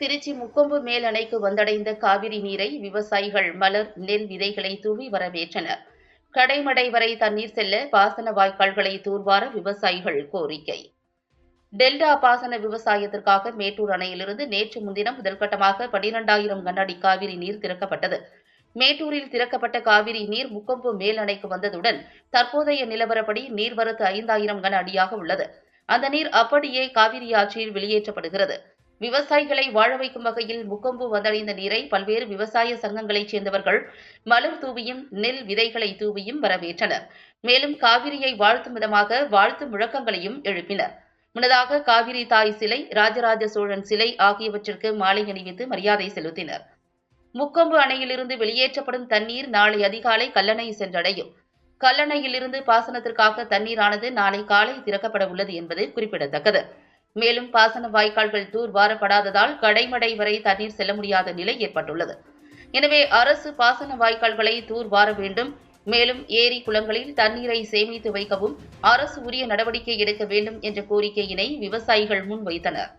திருச்சி முக்கொம்பு மேல் அணைக்கு வந்தடைந்த காவிரி நீரை விவசாயிகள் மலர் நெல் விதைகளை தூவி வரவேற்றனர். கடைமடை வரை தண்ணீர் செல்ல பாசன வாய்க்கால்களை தூர்வார விவசாயிகள் கோரிக்கை. டெல்டா பாசன விவசாயத்திற்காக மேட்டூர் அணையிலிருந்து நேற்று முன்தினம் முதல்கட்டமாக பனிரெண்டாயிரம் கனஅடி காவிரி நீர் திறக்கப்பட்டது. மேட்டூரில் திறக்கப்பட்ட காவிரி நீர் முக்கொம்பு மேல் அணைக்கு வந்ததுடன் தற்போதைய நிலவரப்படி நீர்வரத்து ஐந்தாயிரம் கன அடியாக உள்ளது. அந்த நீர் அப்படியே காவிரி ஆற்றில் வெளியேற்றப்படுகிறது. விவசாயிகளை வாழ வைக்கும் வகையில் முக்கொம்பு வந்தடைந்த நீரை பல்வேறு விவசாய சங்கங்களைச் சேர்ந்தவர்கள் மலர் தூவியும் நெல் விதைகளை தூவியும் வரவேற்றனர். மேலும் காவிரியை வாழ்த்தும் விதமாக வாழ்த்து முழக்கங்களையும் எழுப்பினர். முன்னதாக காவிரி தாய் சிலை ராஜராஜ சோழன் சிலை ஆகியவற்றிற்கு மாலை அணிவித்து மரியாதை செலுத்தினர். முக்கொம்பு அணையிலிருந்து வெளியேற்றப்படும் தண்ணீர் நாளை அதிகாலை கல்லணை சென்றடையும். கல்லணையிலிருந்து பாசனத்திற்காக தண்ணீரானது நாளை காலை திறக்கப்பட உள்ளது என்பது குறிப்பிடத்தக்கது. மேலும் பாசன வாய்க்கால்கள் தூர் வாரப்படாததால் கடைமடை வரை தண்ணீர் செல்ல முடியாத நிலை ஏற்பட்டுள்ளது. எனவே அரசு பாசன வாய்க்கால்களை தூர் வார வேண்டும். மேலும் ஏரி குளங்களில் தண்ணீரை சேமித்து வைக்கவும் அரசு உரிய நடவடிக்கை எடுக்க வேண்டும் என்ற கோரிக்கையினை விவசாயிகள் முன்வைத்தனர்.